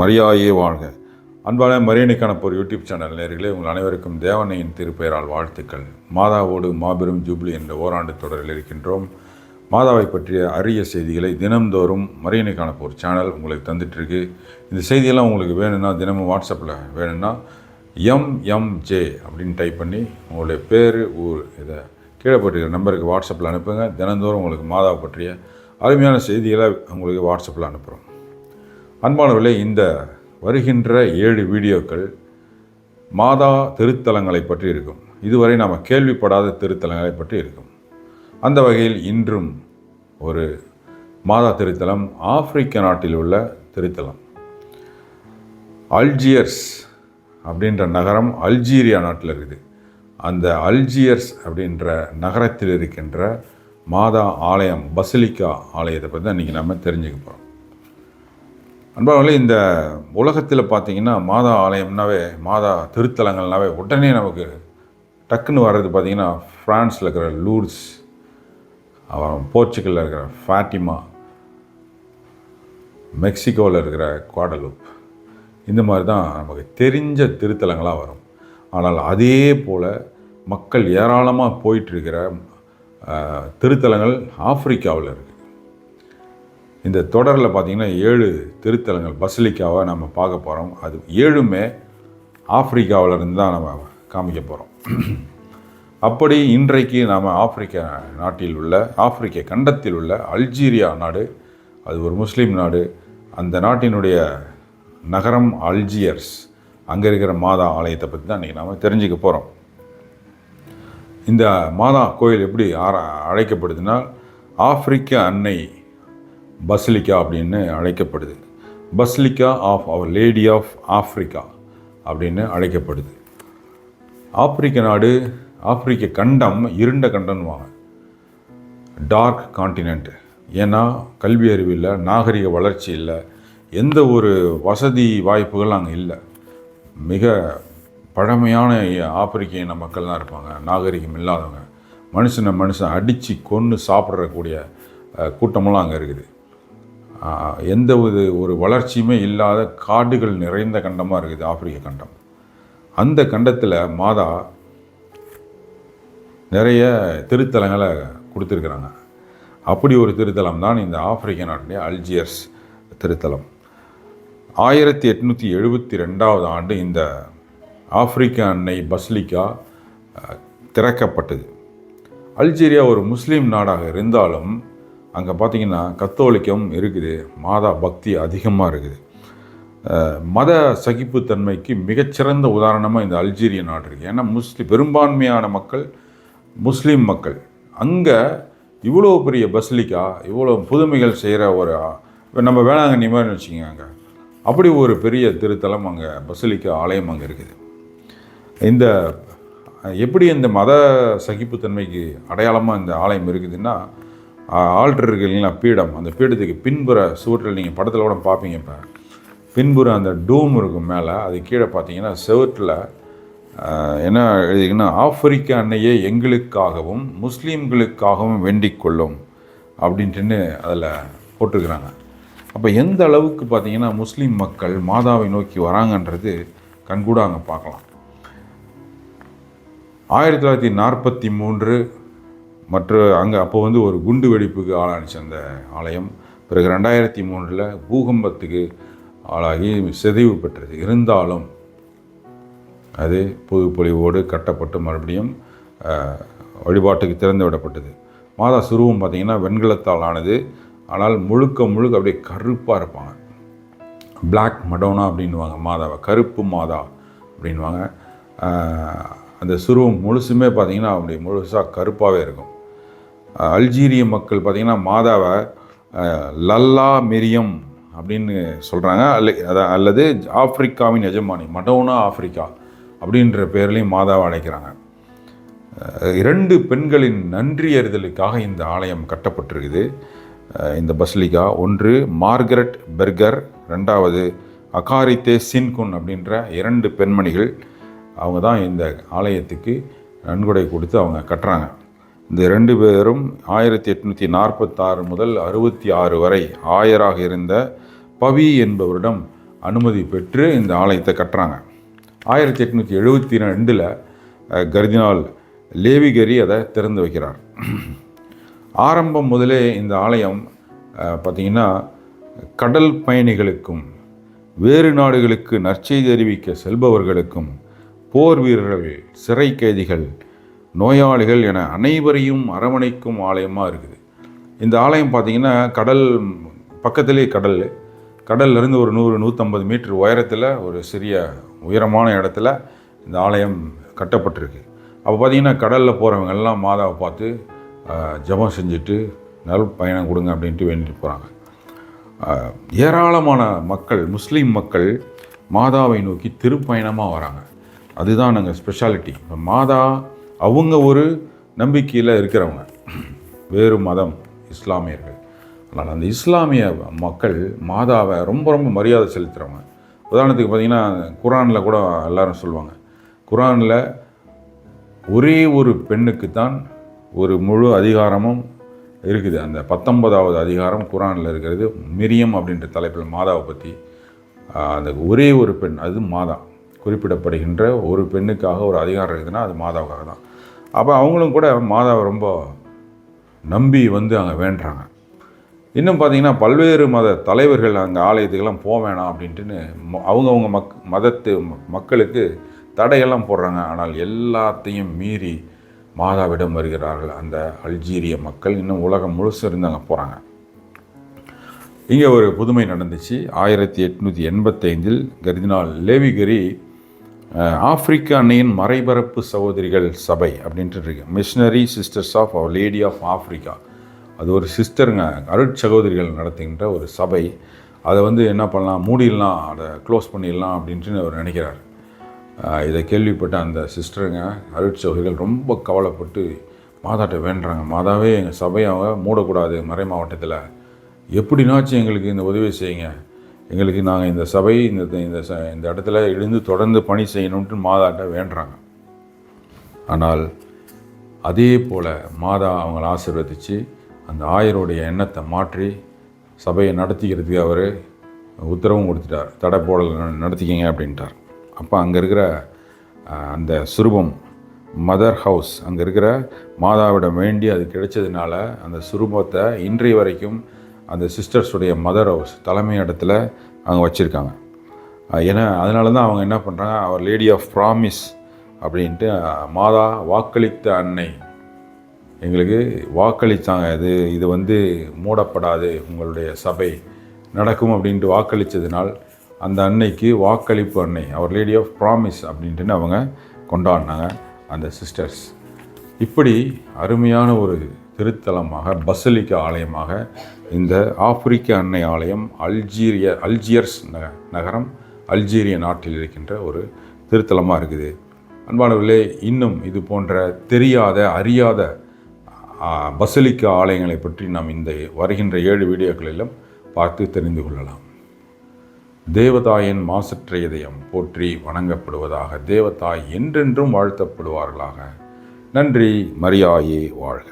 மரியாயே வாழ்க. அன்பான மரியனுக்கான ஒரு யூடியூப் சேனல் நேர்களே உங்கள் அனைவருக்கும் தேவனையின் திருப்பெயரால் வாழ்த்துக்கள். மாதாவோடு மாபெரும் ஜூப்ளி என்ற ஓராண்டு தொடரில் இருக்கின்றோம். மாதாவை பற்றிய அரிய செய்திகளை தினம்தோறும் மரியனுக்கான ஒரு சேனல் உங்களுக்கு தந்துட்டுருக்கு. இந்த செய்தியெல்லாம் உங்களுக்கு வேணும்னா தினமும் வாட்ஸ்அப்பில் வேணும்னா எம்எம்ஜே அப்படின்னு டைப் பண்ணி உங்களுடைய பேர் ஊர் இதை கீழே போட்டிருக்கிற நம்பருக்கு வாட்ஸ்அப்பில் அனுப்புங்க. தினந்தோறும் உங்களுக்கு மாதாவை பற்றிய அருமையான செய்திகளை உங்களுக்கு வாட்ஸ்அப்பில் அனுப்புகிறோம் அன்பானவர்களே இந்த வருகின்ற ஏழு வீடியோக்கள் மாதா திருத்தலங்களை பற்றி இருக்கும். இதுவரை நாம் கேள்விப்படாத திருத்தலங்களை பற்றி இருக்கும். அந்த வகையில் இன்றும் ஒரு மாதா திருத்தலம் ஆப்பிரிக்க நாட்டில் உள்ள திருத்தலம். அல்ஜியர்ஸ் அப்படின்ற நகரம் அல்ஜீரியா நாட்டில் இருக்குது. அந்த அல்ஜியர்ஸ் அப்படின்ற நகரத்தில் இருக்கின்ற மாதா ஆலயம் பசிலிக்கா ஆலயத்தை பற்றி தான் இன்றைக்கி நம்ம தெரிஞ்சுக்க போகிறோம் அன்பாவங்களே இந்த உலகத்தில் பார்த்தீங்கன்னா மாதா ஆலயம்னாவே மாதா திருத்தலங்கள்னாவே உடனே நமக்கு டக்குன்னு வர்றது பார்த்தீங்கன்னா ஃப்ரான்ஸில் இருக்கிற லூர்ஸ் அப்புறம் போர்ச்சுகலில் இருக்கிற ஃபேட்டிமா மெக்சிகோவில் இருக்கிற குவாடலூப். இந்த மாதிரி தான் நமக்கு தெரிஞ்ச திருத்தலங்களாக வரும். ஆனால் அதே போல் மக்கள் ஏராளமாக போயிட்டுருக்கிற திருத்தலங்கள் ஆப்பிரிக்காவில் இருக்குது இந்த தொடரில் பார்த்திங்கன்னா ஏழு திருத்தலங்கள் பசிலிக்காவை நம்ம பார்க்க போகிறோம். அது ஏழுமே ஆப்பிரிக்காவிலிருந்து தான் நம்ம காமிக்க போகிறோம். அப்படி இன்றைக்கு நாம் ஆப்பிரிக்க நாட்டில் உள்ள ஆப்பிரிக்க கண்டத்தில் உள்ள அல்ஜீரியா நாடு அது ஒரு முஸ்லீம் நாடு அந்த நாட்டினுடைய நகரம் அல்ஜியர்ஸ் அங்கே இருக்கிற மாதா ஆலயத்தை பற்றி தான் இன்றைக்கி நாம் தெரிஞ்சுக்க போகிறோம். இந்த மாதா கோயில் எப்படி ஆர அழைக்கப்படுதுன்னா ஆப்பிரிக்க அன்னை பஸ்லிக்கா அப்படின்னு அழைக்கப்படுது. Basilica of our lady of Africa அப்படின்னு அழைக்கப்படுது. ஆப்பிரிக்க நாடு ஆப்பிரிக்க கண்டம் இருண்ட கண்டம்னுவாங்க டார்க் காண்டினென்ட் ஏன்னா கல்வி அறிவு இல்லை நாகரிக வளர்ச்சி இல்லை எந்த ஒரு வசதி வாய்ப்புகள் அங்கே இல்லை. மிக பழமையான ஆப்பிரிக்க இன மக்கள்லாம் இருப்பாங்க. நாகரிகம் இல்லாதவங்க. மனுஷனை மனுஷன் அடித்து கொன்று சாப்பிட்றக்கூடிய கூட்டமெல்லாம் அங்கே இருக்குது. எந்த ஒரு ஒரு வளர்ச்சியுமே இல்லாத காடுகள் நிறைந்த கண்டமாக இருக்குது ஆப்பிரிக்க கண்டம். அந்த கண்டத்தில் மாதா நிறைய திருத்தலங்களை கொடுத்துருக்குறாங்க. அப்படி ஒரு திருத்தலம் தான் இந்த ஆப்பிரிக்க நாட்டிலே அல்ஜியர்ஸ் திருத்தலம். ஆயிரத்தி எட்நூற்றி எழுபத்தி ரெண்டாவது ஆண்டு இந்த ஆப்பிரிக்க அன்னை பஸ்லிக்கா திறக்கப்பட்டது. அல்ஜீரியா ஒரு முஸ்லீம் நாடாக இருந்தாலும் அங்கே பார்த்திங்கன்னா கத்தோலிக்கம் இருக்குது மாதா பக்தி அதிகமாக இருக்குது. மத சகிப்புத்தன்மைக்கு மிகச்சிறந்த உதாரணமாக இந்த அல்ஜீரிய நாடு இருக்குது ஏன்னா முஸ்லீம் பெரும்பான்மையான மக்கள் முஸ்லீம் மக்கள். அங்கே இவ்வளோ பெரிய பஸ்லிக்கா இவ்வளோ புதுமைகள் செய்கிற ஒரு நம்ம வேளாங்கண்ணி மாதிரி வச்சுக்கோங்க அங்கே. அப்படி ஒரு பெரிய திருத்தலம் அங்கே பசலிக்கா ஆலயம் அங்கே இருக்குது. இந்த எப்படி இந்த மத சகிப்புத்தன்மைக்கு அடையாளமாக இந்த ஆலயம் இருக்குதுன்னா ஆல்டர் இருக்கு இல்லைங்களா பீடம். அந்த பீடத்துக்கு பின்புற சுவற்றில் நீங்கள் படத்தில் கூட பார்ப்பீங்க இப்போ. பின்புற அந்த டூம் இருக்கும் மேலே அது கீழே பார்த்தீங்கன்னா செவற்றில் என்ன எழுதிங்கன்னா ஆப்பிரிக்க அன்னையே எங்களுக்காகவும் முஸ்லீம்களுக்காகவும் வேண்டிக் கொள்ளும் அப்படின்ட்டுன்னு அதில் போட்டிருக்கிறாங்க. அப்போ எந்த அளவுக்கு பார்த்தீங்கன்னா முஸ்லீம் மக்கள் மாதாவை நோக்கி வராங்கன்றது கண்கூட அங்கே பார்க்கலாம். ஆயிரத்தி தொள்ளாயிரத்தி நாற்பத்தி மூன்று மற்ற அங்கே அப்போ வந்து ஒரு குண்டு வெடிப்புக்கு ஆளானுச்சு அந்த ஆலயம். பிறகு ரெண்டாயிரத்தி மூன்றில் பூகம்பத்துக்கு ஆளாகி சிதைவு பெற்றது. இருந்தாலும் அது புது பொலிவோடு கட்டப்பட்டு மறுபடியும் வழிபாட்டுக்கு திறந்து விடப்பட்டது. மாதா சுருவம் பார்த்திங்கன்னா வெண்கலத்தால் ஆனது. ஆனால் முழுக்க முழுக்க அப்படியே கருப்பாக இருப்பாங்க. பிளாக் மடோனா அப்படின்வாங்க மாதாவை. கருப்பு மாதா அப்படின்வாங்க அந்த சுருவம் முழுசுமே பார்த்திங்கன்னா அப்படி முழுசாக கருப்பாகவே இருக்கும். அல்ஜீரிய மக்கள் பார்த்திங்கன்னா மாதாவை லல்லா மெரியம் அப்படின்னு சொல்கிறாங்க அல்ல அல்லது ஆப்பிரிக்காவின் எஜமானி மடோனா ஆப்பிரிக்கா அப்படின்ற பேர்லேயும் மாதாவை அழைக்கிறாங்க. இரண்டு பெண்களின் நன்றி அறிதலுக்காக இந்த ஆலயம் கட்டப்பட்டிருக்குது. இந்த பஸ்லிகா ஒன்று மார்கரெட் பெர்கர் ரெண்டாவது அகாரித்தே சின்குன் அப்படின்ற இரண்டு பெண்மணிகள் அவங்க தான் இந்த ஆலயத்துக்கு நன்கொடை கொடுத்து அவங்க கட்டுறாங்க. இந்த ரெண்டு பேரும் ஆயிரத்தி எட்நூற்றி நாற்பத்தாறு முதல் அறுபத்தி ஆறு வரை ஆயராக இருந்த பவி என்பவரிடம் அனுமதி பெற்று இந்த ஆலயத்தை கட்டுறாங்க. ஆயிரத்தி எட்நூற்றி எழுபத்தி ரெண்டில் கர்தினால் லேவிகரி அதை திறந்து வைக்கிறார். ஆரம்பம் முதலே இந்த ஆலயம் பார்த்திங்கன்னா கடல் பயணிகளுக்கும் வேறு நாடுகளுக்கு நற்செய்தி அறிவிக்க செல்பவர்களுக்கும் போர் வீரர்கள் சிறை கைதிகள் நோயாளிகள் என அனைவரையும் அரவணைக்கும் ஆலயமாக இருக்குது. இந்த ஆலயம் பார்த்திங்கன்னா கடல் பக்கத்திலே கடல். கடல்லேருந்து ஒரு நூறு நூற்றம்பது மீட்டர் உயரத்தில் ஒரு சிறிய உயரமான இடத்துல இந்த ஆலயம் கட்டப்பட்டிருக்கு. அப்போ பார்த்திங்கன்னா கடலில் போகிறவங்க எல்லாம் மாதாவை பார்த்து ஜபம் செஞ்சுட்டு நல் பயணம் கொடுங்க அப்படின்ட்டு வேண்டிட்டு போகிறாங்க ஏராளமான மக்கள் முஸ்லீம் மக்கள் மாதாவை நோக்கி திருப்பயணமாக வராங்க. அதுதான் நாங்கள் ஸ்பெஷாலிட்டி இப்போ மாதா அவங்க ஒரு நம்பிக்கையில் இருக்கிறவங்க. வேறு மதம் இஸ்லாமியர்கள். ஆனால் அந்த இஸ்லாமிய மக்கள் மாதாவை ரொம்ப ரொம்ப மரியாதை செலுத்துகிறவங்க உதாரணத்துக்கு பார்த்தீங்கன்னா குரானில் கூட எல்லாரும் சொல்லுவாங்க. குரானில் ஒரே ஒரு பெண்ணுக்கு தான் ஒரு முழு அதிகாரமும் இருக்குது. அந்த பத்தொன்பதாவது அதிகாரம் குரானில் இருக்கிறது மிரியம் அப்படின்ற தலைப்பில் மாதாவை பற்றி அந்த ஒரே ஒரு பெண் அது மாதா. குறிப்பிடப்படுகின்ற ஒரு பெண்ணுக்காக ஒரு அதிகாரம் இருக்குதுன்னா அது மாதாவுக்காக தான். அப்போ அவங்களும் கூட மாதாவை ரொம்ப நம்பி வந்து அங்கே வேண்டுறாங்க. இன்னும் பார்த்தீங்கன்னா பல்வேறு மத தலைவர்கள் அங்கே ஆலயத்துக்கெல்லாம் போக வேணாம் அப்படின்ட்டுன்னு ம- மக் மதத்து மக்களுக்கு தடையெல்லாம் போடுறாங்க. ஆனால் எல்லாத்தையும் மீறி மாதாவிடம் வருகிறார்கள் அந்த அல்ஜீரிய மக்கள். இன்னும் உலகம் முழுசு இருந்து அங்கே போகிறாங்க இங்கே ஒரு புதுமை நடந்துச்சு. ஆயிரத்தி எட்நூற்றி எண்பத்தைந்தில் கர்தினால் லேவிகரி ஆப்பிரிக்க அன்னையின் மறைபரப்பு சகோதரிகள் சபை அப்படின்ட்டு இருக்கு missionary sisters of our lady of Africa அது ஒரு சிஸ்டருங்க அருட்சகோதரிகள் நடத்துகின்ற ஒரு சபை. அதை வந்து என்ன பண்ணலாம் மூடிடலாம் அதை க்ளோஸ் பண்ணிடலாம் அப்படின்ட்டு அவர் நினைக்கிறார். இதை கேள்விப்பட்ட அந்த சிஸ்டருங்க அருட்சகோதரிகள் ரொம்ப கவலைப்பட்டு மாதாட்ட வேண்டுறாங்க. மாதாவே எங்கள் சபையை அவங்க மூடக்கூடாது மறை மாவட்டத்தில். எப்படினாச்சும் எங்களுக்கு இந்த உதவி செய்யுங்க. எங்களுக்கு நாங்கள் இந்த சபை இந்த இந்த ச- இந்த இடத்துல எழுந்து தொடர்ந்து பணி செய்யணுன்ட்டு மாதாட்ட வேண்டுறாங்க. ஆனால் அதே போல் மாதா அவங்களை ஆசீர்வதித்து அந்த ஆயருடைய எண்ணத்தை மாற்றி சபையை நடத்திக்கிறதுக்கு அவர் உத்தரவும் கொடுத்துட்டார். தடை போடல் நடத்திக்கிங்க அப்படின்ட்டார். அப்போ அங்கே இருக்கிற அந்த சுரூபம் மதர் ஹவுஸ் அங்கே இருக்கிற மாதாவிடம் வேண்டி அது கிடைச்சதுனால அந்த சுரூபத்தை இன்றைய வரைக்கும் அந்த சிஸ்டர்ஸுடைய மதர் ஹவுஸ் தலைமை இடத்துல அவங்க வச்சுருக்காங்க. ஏன்னா அதனால தான் அவங்க என்ன பண்ணுறாங்க அவர் லேடி ஆஃப் ப்ராமிஸ் அப்படின்ட்டு மாதா வாக்களித்த அன்னை. எங்களுக்கு வாக்களித்தாங்க இது இது வந்து மூடப்படாது உங்களுடைய சபை நடக்கும் அப்படின்ட்டு வாக்களித்ததினால் அந்த அன்னைக்கு வாக்களிப்பு அன்னை அவர் லேடி ஆஃப் ப்ராமிஸ் அப்படின்ட்டுன்னு அவங்க கொண்டாடினாங்க அந்த சிஸ்டர்ஸ் இப்படி அருமையான ஒரு திருத்தலமாக பசலிக்க ஆலயமாக இந்த ஆப்பிரிக்க அன்னை ஆலயம் அல்ஜீரிய அல்ஜியர்ஸ் ந நகரம் அல்ஜீரிய நாட்டில் இருக்கின்ற ஒரு திருத்தலமாக இருக்குது. அன்பானவர்களே இன்னும் இது போன்ற தெரியாத அறியாத பசலிக்க ஆலயங்களை பற்றி நாம் இந்த வருகின்ற ஏழு வீடியோக்களிலும் பார்த்து தெரிந்து கொள்ளலாம். தேவதாயின் மாசற்ற இதயம் போற்றி வணங்கப்படுவதாக தேவதாய் என்றென்றும் வாழ்த்தப்படுவார்களாக. நன்றி மரியாயே வாழ்க.